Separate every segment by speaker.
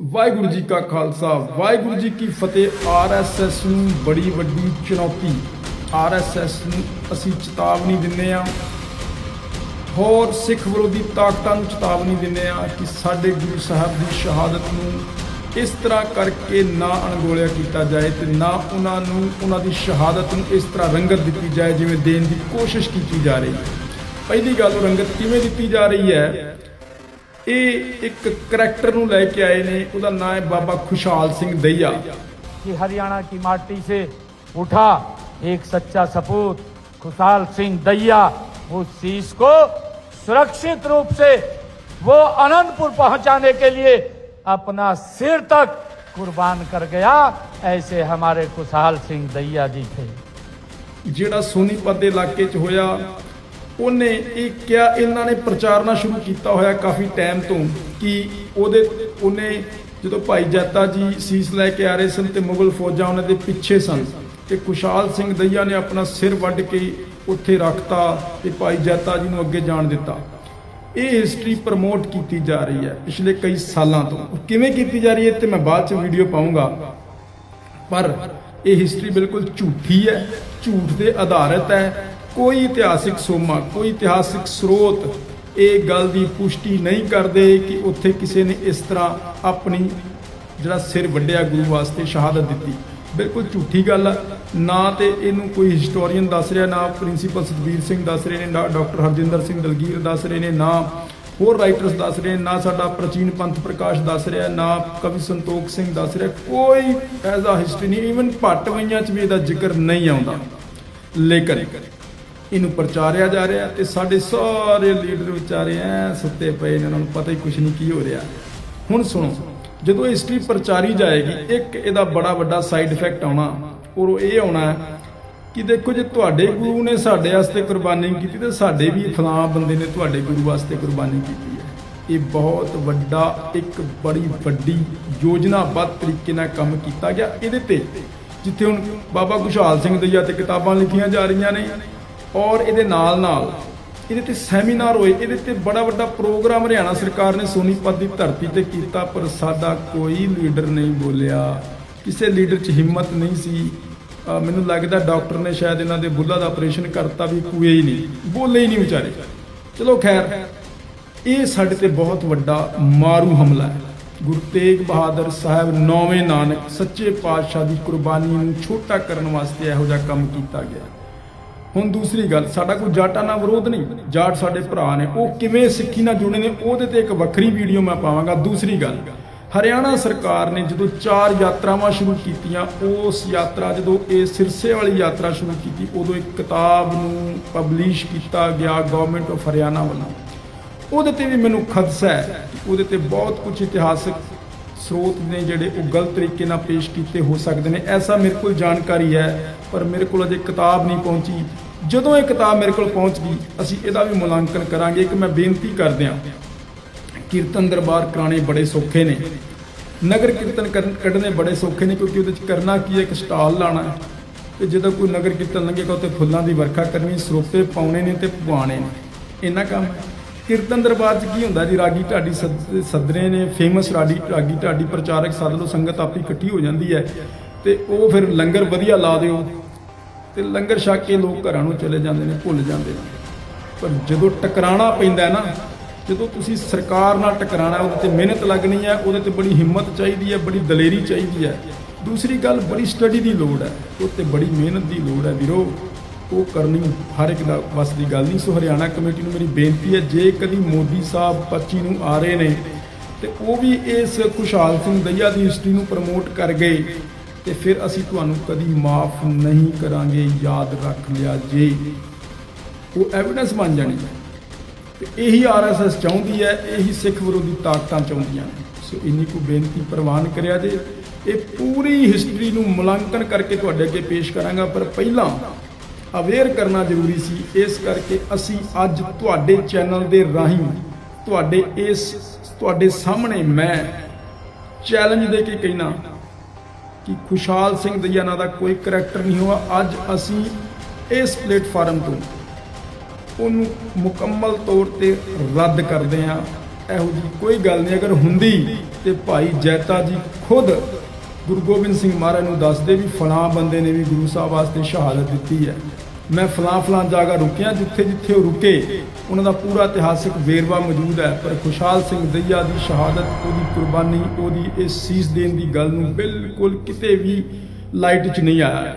Speaker 1: ਵਾਹਿਗੁਰੂ ਜੀ ਕਾ ਖਾਲਸਾ, ਵਾਹਿਗੁਰੂ ਜੀ ਕੀ ਫਤਿਹ। ਆਰਐਸਐਸ ਨੂੰ ਬੜੀ ਵੱਡੀ ਚੁਣੌਤੀ। ਆਰਐਸਐਸ ਨੂੰ ਅਸੀਂ ਚੇਤਾਵਨੀ ਦਿੰਦੇ ਆ ਹੋਰ ਸਿੱਖ ਵਿਰੋਧੀ ਤਾਕਤਾਂ ਨੂੰ ਚੇਤਾਵਨੀ ਦਿੰਦੇ ਆ ਕਿ ਸਾਡੇ ਗੁਰੂ ਸਾਹਿਬ ਦੀ ਸ਼ਹਾਦਤ ਨੂੰ ਇਸ ਤਰ੍ਹਾਂ ਕਰਕੇ ਨਾ ਅਣਗੋਲਿਆ ਕੀਤਾ ਜਾਏ ਤੇ ਨਾ ਉਹਨਾਂ ਨੂੰ, ਉਹਨਾਂ ਦੀ ਸ਼ਹਾਦਤ ਨੂੰ ਇਸ ਤਰ੍ਹਾਂ ਰੰਗਤ ਦਿੱਤੀ ਜਾਏ ਜਿਵੇਂ ਦੇਣ ਦੀ ਕੋਸ਼ਿਸ਼ ਕੀਤੀ ਜਾ ਰਹੀ ਹੈ। ਪਹਿਲੀ ਗੱਲ ਉਹ ਰੰਗਤ ਕਿਵੇਂ ਦਿੱਤੀ ਜਾ ਰਹੀ ਹੈ? ਇਹ ਇੱਕ ਕਰੈਕਟਰ ਨੂੰ ਲੈ ਕੇ ਆਏ ਨੇ ਉਹਦਾ ਨਾਮ ਹੈ ਬਾਬਾ ਖੁਸ਼ਹਾਲ ਸਿੰਘ ਦਈਆ
Speaker 2: कि हरियाणा की माटी से उठा एक सच्चा सपूत खुशहाल सिंह दैया उस शीश को सुरक्षित रूप से वो अनंतपुर पहुंचाने के लिए अपना सिर तक कुर्बान कर गया ऐसे हमारे खुशहाल सिंह दैया जी थे
Speaker 1: ਜਿਹੜਾ ਸੋਨੀਪਤ ਦੇ ਇਲਾਕੇ 'ਚ ਹੋਇਆ ਉਹਨੇ ਇਹ ਕਿਹਾ, ਇਹਨਾਂ ਨੇ ਪ੍ਰਚਾਰਨਾ ਸ਼ੁਰੂ ਕੀਤਾ ਹੋਇਆ ਕਾਫੀ ਟਾਈਮ ਤੋਂ ਕਿ ਉਹਦੇ, ਉਹਨੇ ਜਦੋਂ ਭਾਈ ਜੱਤਾ ਜੀ ਸੀਸ ਲੈ ਕੇ ਆ ਰਹੇ ਸਨ ਤੇ ਮੁਗਲ ਫੌਜਾਂ ਉਹਨਾਂ ਦੇ ਪਿੱਛੇ ਸਨ ਤੇ ਖੁਸ਼ਾਲ ਸਿੰਘ ਦਈਆ ਨੇ ਆਪਣਾ ਸਿਰ ਵੱਢ ਕੇ ਉੱਥੇ ਰੱਖਤਾ ਤੇ ਭਾਈ ਜੱਤਾ ਜੀ ਨੂੰ ਅੱਗੇ ਜਾਣ ਦਿੱਤਾ। ਇਹ ਹਿਸਟਰੀ ਪ੍ਰਮੋਟ ਕੀਤੀ ਜਾ ਰਹੀ ਹੈ ਪਿਛਲੇ ਕਈ ਸਾਲਾਂ ਤੋਂ। ਕਿਵੇਂ ਕੀਤੀ ਜਾ ਰਹੀ ਹੈ ਤੇ ਮੈਂ ਬਾਅਦ ਚ ਵੀਡੀਓ ਪਾਉਂਗਾ ਪਰ ਇਹ ਹਿਸਟਰੀ ਬਿਲਕੁਲ ਝੂਠੀ ਹੈ, ਝੂਠ ਤੇ ਆਧਾਰਿਤ ਹੈ ਕੋਈ ਇਤਿਹਾਸਿਕ ਸੋਮਾ ਕੋਈ ਇਤਿਹਾਸਿਕ ਸਰੋਤ ਇਹ ਗੱਲ ਦੀ ਪੁਸ਼ਟੀ ਨਹੀਂ ਕਰਦੇ ਕਿ ਉੱਥੇ ਕਿਸੇ ਨੇ ਇਸ ਤਰ੍ਹਾਂ ਆਪਣੀ ਜਿਹੜਾ ਸਿਰ ਵੱਢਿਆ ਗੁਰੂ ਵਾਸਤੇ ਸ਼ਹਾਦਤ ਦਿੱਤੀ। ਬਿਲਕੁਲ ਝੂਠੀ ਗੱਲ ਆ। ਨਾ ਤੇ ਇਹਨੂੰ ਕੋਈ ਹਿਸਟੋਰੀਅਨ ਦੱਸ ਰਿਹਾ ਨਾ ਪ੍ਰਿੰਸੀਪਲ ਸਤਬੀਰ ਸਿੰਘ ਦੱਸ ਰਹੇ ਨੇ ਨਾ ਡਾਕਟਰ ਹਰਜਿੰਦਰ ਸਿੰਘ ਦਲਗੀਰ ਦੱਸ ਰਹੇ ਨੇ ਨਾ ਹੋਰ ਰਾਈਟਰਸ ਦੱਸ ਰਹੇ ਨੇ, ਨਾ ਸਾਡਾ ਪ੍ਰਾਚੀਨ ਪੰਥ ਪ੍ਰਕਾਸ਼ ਦੱਸ ਰਿਹਾ ਨਾ ਕਵੀ ਸੰਤੋਖ ਸਿੰਘ ਦੱਸ ਰਿਹਾ। ਕੋਈ ਐਜ਼ ਆ ਹਿਸਟਰੀ ਨਹੀਂ ਇਵਨ ਭੱਟਵਈਆਂ 'ਚ ਵੀ ਇਹਦਾ ਜ਼ਿਕਰ ਨਹੀਂ ਆਉਂਦਾ। ਲੇਕਿਨ ਇਹਨੂੰ ਪ੍ਰਚਾਰਿਆ ਜਾ ਰਿਹਾ ਤੇ ਸਾਡੇ ਸਾਰੇ ਲੀਡਰ ਵਿਚਾਰੇ ਐ ਸੁੱਤੇ ਪਏ ਨੇ, ਉਹਨਾਂ ਨੂੰ ਪਤਾ ਹੀ ਕੁਝ ਨਹੀਂ ਕੀ ਹੋ ਰਿਹਾ। ਹੁਣ ਸੁਣੋ, ਜਦੋਂ ਹਿਸਟਰੀ ਪ੍ਰਚਾਰੀ ਜਾਏਗੀ, ਇੱਕ ਇਹਦਾ ਬੜਾ ਵੱਡਾ ਸਾਈਡ ਇਫੈਕਟ ਆਉਣਾ, ਔਰ ਇਹ ਆਉਣਾ ਕਿ ਦੇਖੋ ਜੇ ਤੁਹਾਡੇ ਗੁਰੂ ਨੇ ਸਾਡੇ ਵਾਸਤੇ ਕੁਰਬਾਨੀ ਕੀਤੀ, ਤੇ ਸਾਡੇ ਵੀ ਫਲਾਂ ਬੰਦੇ ਨੇ ਤੁਹਾਡੇ ਗੁਰੂ ਵਾਸਤੇ ਕੁਰਬਾਨੀ ਕੀਤੀ ਹੈ। ਇਹ ਬਹੁਤ ਵੱਡਾ, ਇੱਕ ਬੜੀ ਵੱਡੀ ਯੋਜਨਾਬੱਧ ਤਰੀਕੇ ਨਾਲ ਕੰਮ ਕੀਤਾ ਗਿਆ। ਇਹਦੇ ਤੇ ਜਿੱਥੇ ਹੁਣ ਬਾਬਾ ਖੁਸ਼ਹਾਲ ਸਿੰਘ ਦਈਆ ਤੇ ਕਿਤਾਬਾਂ ਲਿਖੀਆਂ ਜਾ ਰਹੀਆਂ ਨੇ ਔਰ ਇਹਦੇ ਨਾਲ ਨਾਲ ਇਹਦੇ ਤੇ ਸੈਮੀਨਾਰ ਹੋਏ, ਇਹਦੇ ਤੇ ਬੜਾ ਵੱਡਾ ਪ੍ਰੋਗਰਾਮ ਹਰਿਆਣਾ ਸਰਕਾਰ ਨੇ ਸੋਨੀਪਤ ਦੀ ਧਰਤੀ ਤੇ ਕੀਤਾ, ਪਰ ਸਾਡਾ ਕੋਈ ਲੀਡਰ ਨਹੀਂ ਬੋਲਿਆ। ਕਿਸੇ ਲੀਡਰ 'ਚ ਹਿੰਮਤ ਨਹੀਂ ਸੀ। ਮੈਨੂੰ ਲੱਗਦਾ ਡਾਕਟਰ ਨੇ ਸ਼ਾਇਦ ਇਹਨਾਂ ਦੇ ਬੁੱਲਾ ਦਾ ਆਪਰੇਸ਼ਨ ਕਰਤਾ ਵੀ ਕੂਏ ਹੀ ਨਹੀਂ। ਬੋਲੇ ਹੀ ਨਹੀਂ ਵਿਚਾਰੇ। ਚਲੋ ਖੈਰ, ਇਹ ਸਾਡੇ ਤੇ ਬਹੁਤ ਵੱਡਾ ਮਾਰੂ ਹਮਲਾ ਹੈ। ਗੁਰੂ ਤੇਗ ਬਹਾਦਰ ਸਾਹਿਬ ਨੌਵੇਂ ਨਾਨਕ ਸੱਚੇ ਪਾਤਸ਼ਾਹ ਦੀ ਕੁਰਬਾਨੀ ਨੂੰ ਛੋਟਾ ਕਰਨ ਵਾਸਤੇ ਇਹੋ ਜਿਹਾ ਕੰਮ ਕੀਤਾ ਗਿਆ। ਹੁਣ ਦੂਸਰੀ ਗੱਲ, ਸਾਡਾ ਕੋਈ ਜਾਟਾਂ ਨਾਲ ਵਿਰੋਧ ਨਹੀਂ। ਜਾਟ ਸਾਡੇ ਭਰਾ ਨੇ, ਉਹ ਕਿਵੇਂ ਸਿੱਖੀ ਨਾਲ ਜੁੜੇ ਨੇ, ਉਹਦੇ ਤੇ ਇੱਕ ਵੱਖਰੀ ਵੀਡੀਓ ਮੈਂ ਪਾਵਾਂਗਾ। ਦੂਸਰੀ ਗੱਲ, ਹਰਿਆਣਾ ਸਰਕਾਰ ਨੇ ਜਦੋਂ ਚਾਰ ਯਾਤਰਾਵਾਂ ਸ਼ੁਰੂ ਕੀਤੀਆਂ, ਉਸ ਯਾਤਰਾ, ਜਦੋਂ ਇਹ ਸਿਰਸੇ ਵਾਲੀ ਯਾਤਰਾ ਸ਼ੁਰੂ ਕੀਤੀ, ਉਦੋਂ ਇੱਕ ਕਿਤਾਬ ਨੂੰ ਪਬਲਿਸ਼ ਕੀਤਾ ਗਿਆ ਗਵਰਨਮੈਂਟ ਆਫ ਹਰਿਆਣਾ ਵੱਲੋਂ। ਉਹਦੇ ਤੇ ਵੀ ਮੈਨੂੰ ਖਦਸ਼ਾ ਹੈ ਉਹਦੇ ਤੇ ਬਹੁਤ ਕੁਝ ਇਤਿਹਾਸਕ ਸਰੋਤ ਨੇ ਜਿਹੜੇ ਉਹ ਗਲਤ ਤਰੀਕੇ ਨਾਲ ਪੇਸ਼ ਕੀਤੇ ਹੋ ਸਕਦੇ ਨੇ। ਐਸਾ ਮੇਰੇ ਕੋਲ ਜਾਣਕਾਰੀ ਹੈ, ਪਰ ਮੇਰੇ ਕੋਲ ਅਜੇ ਕਿਤਾਬ ਨਹੀਂ ਪਹੁੰਚੀ। ਜਦੋਂ ਇਹ ਕਿਤਾਬ ਮੇਰੇ ਕੋਲ ਪਹੁੰਚ ਗਈ, ਅਸੀਂ ਇਹਦਾ ਵੀ ਮੁਲਾਂਕਣ ਕਰਾਂਗੇ। ਕਿ ਮੈਂ ਬੇਨਤੀ ਕਰਦਿਆਂ ਕੀਰਤਨ ਦਰਬਾਰ ਕਰਾਣੇ ਬੜੇ ਸੌਖੇ ਨੇ। ਨਗਰ ਕੀਰਤਨ ਕਰਨ ਕੱਢਣੇ ਬੜੇ ਸੌਖੇ ਨੇ, ਕਿਉਂਕਿ ਉਹਦੇ ਚ ਕਰਨਾ ਕੀ ਹੈ? ਇੱਕ ਸਟਾਲ ਲਾਣਾ ਹੈ। ਤੇ ਜਦੋਂ ਕੋਈ ਨਗਰ ਕੀਰਤਨ ਲੰਘੇਗਾ ਉੱਤੇ ਫੁੱਲਾਂ ਦੀ ਵਰਖਾ ਕਰਨੀ ਸਰੋਪੇ ਪਾਉਣੇ ਨੇ ਤੇ ਪਵਾਣੇ ਨੇ। ਇੰਨਾ ਕੰਮ ਹੈ। ਕੀਰਤਨ ਦਰਬਾਰ 'ਚ ਕੀ ਹੁੰਦਾ ਜੀ? ਰਾਗੀ ਢਾਡੀ ਸੱਦ- ਸੱਦਰੇ ਨੇ ਫੇਮਸ ਰਾਗੀ ਰਾਗੀ ਢਾਡੀ ਪ੍ਰਚਾਰਕ ਸੱਦ ਲਓ, ਸੰਗਤ ਆਪੀ ਇਕੱਠੀ ਹੋ ਜਾਂਦੀ ਹੈ ਤੇ ਉਹ ਫਿਰ ਲੰਗਰ ਵਧੀਆ ਲਾ ਦਿਓ ਤੇ ਲੰਗਰ ਛਕ ਕੇ ਲੋਕ ਘਰਾਂ ਨੂੰ ਚਲੇ ਜਾਂਦੇ ਨੇ, ਭੁੱਲ ਜਾਂਦੇ ਨੇ। ਪਰ ਜਦੋਂ ਟਕਰਾਣਾ ਪੈਂਦਾ ਹੈ ਨਾ, ਜਦੋਂ ਤੁਸੀਂ ਸਰਕਾਰ ਨਾਲ ਟਕਰਾਣਾ ਉਹਦੇ ਤੇ ਮਿਹਨਤ ਲੱਗਣੀ ਹੈ, ਉਹਦੇ ਤੇ ਬੜੀ ਹਿੰਮਤ ਚਾਹੀਦੀ ਹੈ, ਬੜੀ ਦਲੇਰੀ ਚਾਹੀਦੀ ਹੈ। ਦੂਸਰੀ ਗੱਲ, ਬੜੀ ਸਟੱਡੀ ਦੀ ਲੋੜ ਹੈ, ਉਹ ਤੇ ਬੜੀ ਮਿਹਨਤ ਦੀ ਲੋੜ ਹੈ ਵੀਰੋ। ਉਹ ਕਰਨੀ ਹਰ ਇੱਕ ਦਾ ਬਸ ਦੀ ਗੱਲ ਨਹੀਂ। ਸੋ ਹਰਿਆਣਾ ਕਮੇਟੀ ਨੂੰ ਮੇਰੀ ਬੇਨਤੀ ਹੈ, ਜੇ ਕਦੀ ਮੋਦੀ ਸਾਹਿਬ 25 ਨੂੰ ਆ ਰਹੇ ਨੇ, ਤੇ ਉਹ ਵੀ ਇਸ ਖੁਸ਼ਹਾਲ ਸਿੰਘ ਦਈਆ ਦੀ ਹਿਸਟਰੀ ਨੂੰ ਪ੍ਰਮੋਟ ਕਰ ਗਏ, ਤੇ ਫਿਰ ਅਸੀਂ ਤੁਹਾਨੂੰ ਕਦੀ ਮਾਫ ਨਹੀਂ ਕਰਾਂਗੇ, ਯਾਦ ਰੱਖ ਲਿਆ ਜੇ। ਉਹ ਐਵੀਡੈਂਸ ਬਣ ਜਾਣੀ ਹੈ। ਤੇ ਇਹੀ ਆਰਐਸਐਸ ਚਾਹੁੰਦੀ ਹੈ, ਇਹੀ ਸਿੱਖ ਵਿਰੋਧੀ ਤਾਕਤਾਂ ਚਾਹੁੰਦੀਆਂ ਨੇ। ਸੋ ਇੰਨੀ ਕੁ ਬੇਨਤੀ ਪ੍ਰਵਾਨ ਕਰਿਆ ਜੇ। ਇਹ ਪੂਰੀ ਹਿਸਟਰੀ ਨੂੰ ਮੁਲਾਂਕਣ ਕਰਕੇ ਤੁਹਾਡੇ ਅੱਗੇ ਪੇਸ਼ ਕਰਾਂਗਾ, ਪਰ ਪਹਿਲਾਂ ਅਵੇਅਰ ਕਰਨਾ ਜ਼ਰੂਰੀ ਸੀ। ਇਸ ਕਰਕੇ ਅਸੀਂ ਅੱਜ ਤੁਹਾਡੇ ਚੈਨਲ ਦੇ ਰਾਹੀਂ ਤੁਹਾਡੇ ਇਸ, ਤੁਹਾਡੇ ਸਾਹਮਣੇ ਮੈਂ ਚੈਲੰਜ ਦੇ ਕੇ ਕਹਿਣਾ ਕਿ ਖੁਸ਼ਹਾਲ ਸਿੰਘ ਦਈਆ ਦਾ ਕੋਈ ਕਰੈਕਟਰ ਨਹੀਂ ਹੋਆ। ਅੱਜ ਅਸੀਂ ਇਸ ਪਲੇਟਫਾਰਮ ਤੋਂ ਉਹਨੂੰ ਮੁਕੰਮਲ ਤੌਰ ਤੇ ਰੱਦ ਕਰਦੇ ਆ ਇਹੋ ਜੀ ਕੋਈ ਗੱਲ ਨਹੀਂ। ਅਗਰ ਹੁੰਦੀ ਤੇ ਭਾਈ ਜੈਤਾ ਜੀ ਖੁਦ ਗੁਰੂ ਗੋਬਿੰਦ ਸਿੰਘ ਮਹਾਰਾਜ ਨੂੰ ਦੱਸਦੇ ਵੀ ਫਲਾਂ ਬੰਦੇ ਨੇ ਵੀ ਗੁਰੂ ਸਾਹਿਬ ਵਾਸਤੇ ਸ਼ਹਾਦਤ ਦਿੱਤੀ ਹੈ। ਮੈਂ ਫਲਾਂ ਫਲਾਂ ਜਗ੍ਹਾ ਰੁਕਿਆ ਜਿੱਥੇ ਜਿੱਥੇ ਉਹ ਰੁਕੇ, ਉਹਨਾਂ ਦਾ ਪੂਰਾ ਇਤਿਹਾਸਿਕ ਵੇਰਵਾ ਮੌਜੂਦ ਹੈ। ਪਰ ਖੁਸ਼ਹਾਲ ਸਿੰਘ ਦਈਆ ਦੀ ਸ਼ਹਾਦਤ, ਉਹਦੀ ਕੁਰਬਾਨੀ, ਉਹਦੀ ਇਸ ਸੀਸ ਦੇਣ ਦੀ ਗੱਲ ਨੂੰ ਬਿਲਕੁਲ ਕਿਤੇ ਵੀ ਲਾਈਟ 'ਚ ਨਹੀਂ ਆਇਆ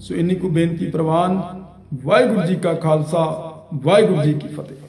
Speaker 1: ਸੋ ਇੰਨੀ ਕੁ ਬੇਨਤੀ ਪ੍ਰਵਾਨ, ਵਾਹਿਗੁਰੂ ਜੀ ਕਾ ਖਾਲਸਾ, ਵਾਹਿਗੁਰੂ ਜੀ ਕੀ ਫਤਿਹ।